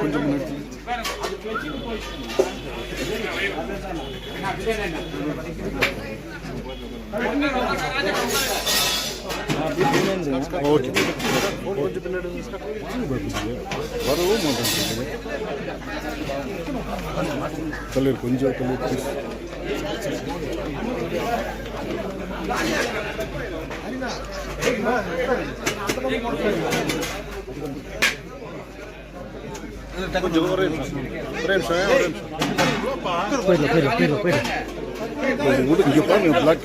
கொஞ்சம் பின்னாடி வரவும் மாட்டேன் கல்லூர் கொஞ்சம் கல்லூர் கொஞ்சம் ஒரே நிமிஷம் ஒரே நிமிஷம் ஒரே நிமிஷம் இங்க பாருங்க black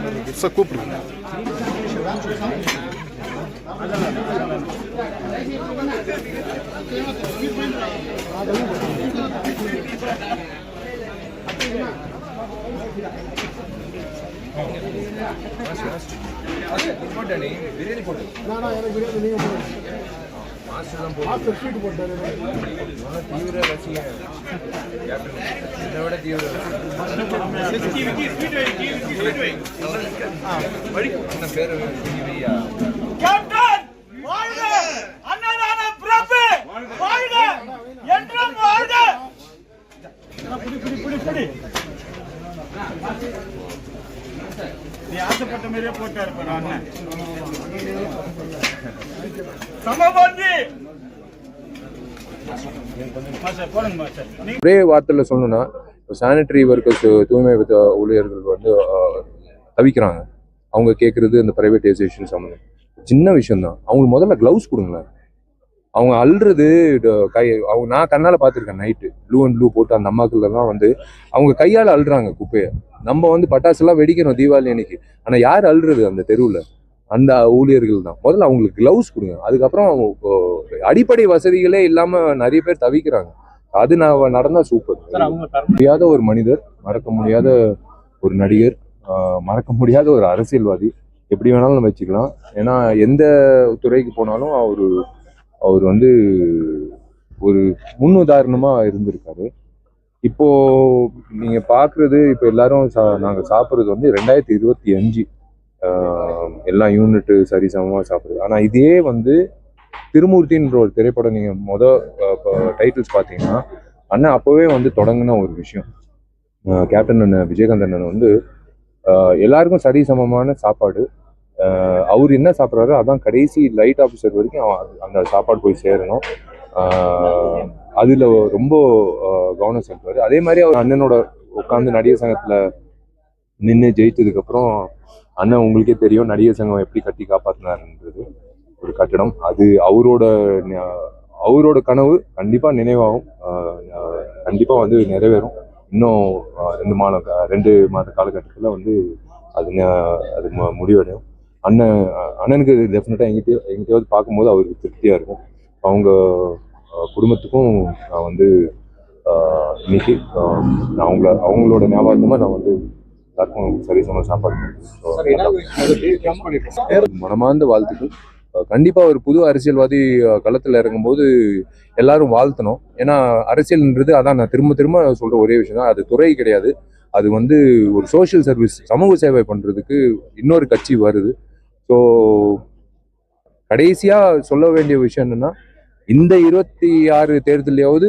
Це куплю. Biryani photo master sheet ಕೊಡ್ತಾರೆ ತೀವ್ರ ರಸಿ ಯಾಕಂದ್ರೆ ತೀವ್ರ கேப்டன் வாழ்க! அன்னதான பிறப்பு வாழ்க! என்றும் வாழ்க! புடி புடி புடி புடி நீ ஆசைப்பட்ட மாதிரியே போட்டா இருப்ப அண்ணன் சமபந்தி! மாஸ்டர் போடுங்க மாஸ்டர். நீங்க ஒரே வார்த்தையில் சொல்லணும்னா சானிட்டரி ஒர்க்கர்ஸ் தூய்மை ஊழியர்கள் வந்து தவிக்கிறாங்க. அவங்க கேட்குறது இந்த ப்ரைவேட்டைசேஷன் சம்மந்தம். சின்ன விஷயம்தான். அவங்களுக்கு முதல்ல க்ளவுஸ் கொடுங்களேன். அவங்க அல்றது கை அவங்க நான் கண்ணால் பார்த்துருக்கேன் நைட்டு ப்ளூ அண்ட் ப்ளூ போட்டு அந்த அம்மாக்கள்லாம் வந்து அவங்க கையால் அள்ளுறாங்க குப்பையை. நம்ம வந்து பட்டாசுலாம் வெடிக்கிறோம் தீபாவளி அன்னைக்கு. ஆனால் யார் அள்ளுறது அந்த தெருவில்? அந்த ஊழியர்கள் தான். முதல்ல அவங்களுக்கு க்ளவுஸ் கொடுங்க. அதுக்கப்புறம் அவங்க அடிப்படை வசதிகளே இல்லாமல் நிறைய பேர் தவிக்கிறாங்க. அது நான் நடந்தா சூப்பர் முடியாத. ஒரு மனிதர் மறக்க முடியாத ஒரு நடிகர் மறக்க முடியாத ஒரு அரசியல்வாதி. எப்படி வேணாலும் நம்ம வச்சுக்கலாம். ஏன்னா எந்த துறைக்கு போனாலும் அவர் அவர் வந்து ஒரு முன்னுதாரணமா இருந்திருக்காரு. இப்போ நீங்க பாக்குறது இப்போ எல்லாரும் சா நாங்க சாப்பிட்றது வந்து ரெண்டாயிரத்தி இருபத்தி அஞ்சு எல்லா யூனிட்டு சரிசமமாக சாப்பிடுறது. ஆனா இதே வந்து திருமூர்த்தின்ற ஒரு திரைப்படம் நீங்கள் மொதல் டைட்டில்ஸ் பார்த்தீங்கன்னா அண்ணன் அப்போவே வந்து தொடங்கின ஒரு விஷயம். கேப்டன் அண்ணன் விஜயகாந்த் அண்ணன் வந்து எல்லாருக்கும் சரி சமமான சாப்பாடு. அவர் என்ன சாப்பிட்றாரோ அதான் கடைசி லைட் ஆஃபீஸர் வரைக்கும் அந்த சாப்பாடு போய் சேரணும். அதில் ரொம்ப கவனம் செலுத்துவார். அதே மாதிரி அவர் அண்ணனோட உட்காந்து நடிகர் சங்கத்தில் நின்று ஜெயித்ததுக்கப்புறம் அண்ணன் உங்களுக்கே தெரியும் நடிகர் சங்கம் எப்படி கட்டி காப்பாற்றினாருன்றது ஒரு கட்டடம். அது அவரோட அவரோட கனவு கண்டிப்பா நினைவாகும். ஆஹ் ஆஹ் கண்டிப்பா வந்து நிறைவேறும். இன்னும் ரெண்டு மாத ரெண்டு மாத காலகட்டத்தில் வந்து அது அது முடிவடையும். அண்ணன் அண்ணனுக்கு டெஃபினட்டாக எங்கிட்ட எங்கிட்டயாவது பார்க்கும்போது அவருக்கு திருப்தியாக இருக்கும். அவங்க குடும்பத்துக்கும் நான் வந்து இன்னைக்கு நான் அவங்கள அவங்களோட ஞாபகமாக நான் வந்து எல்லாருக்கும் சரிசம சாப்பாடு மனமார்ந்த வாழ்த்துக்கள். கண்டிப்பாக ஒரு புது அரசியல்வாதி களத்தில் இறங்கும்போது எல்லாரும் வாழ்த்தணும். ஏன்னா அரசியல்ன்றது அதான் நான் திரும்ப திரும்ப சொல்கிற ஒரே விஷயம் தான். அது துறை கிடையாது. அது வந்து ஒரு சோஷியல் சர்வீஸ் சமூக சேவை பண்ணுறதுக்கு இன்னொரு கட்சி வருது. ஸோ கடைசியாக சொல்ல வேண்டிய விஷயம் என்னென்னா இந்த இருபத்தி ஆறு தேர்தலையாவது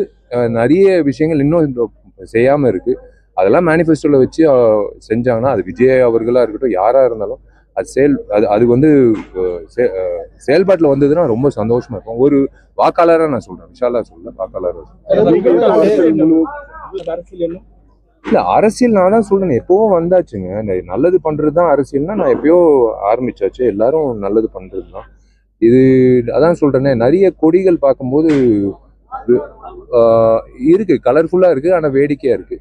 நிறைய விஷயங்கள் இன்னும் செய்யாமல் இருக்குது அதெல்லாம் மேனிஃபெஸ்டோவில் வச்சு செஞ்சாங்கன்னா அது விஜய் அவர்களாக இருக்கட்டும் யாராக இருந்தாலும் அது செயல் அது அது வந்து செயல்பாட்டுல வந்ததுன்னா ரொம்ப சந்தோஷமா இருக்கும். ஒரு வாக்காளரா நான் சொல்றேன். விஷாலா சொல்ல வாக்காளரா இல்ல அரசியல் நான் தான் சொல்றேன். எப்பவும் வந்தாச்சுங்க. நல்லது பண்றது தான் அரசியல்னா நான் எப்பயோ ஆரம்பிச்சாச்சு. எல்லாரும் நல்லது பண்றது தான் இது அதான் சொல்றேனே. நிறைய கொடிகள் பார்க்கும்போது இருக்கு. கலர்ஃபுல்லா இருக்கு. ஆனா வேடிக்கையா இருக்கு.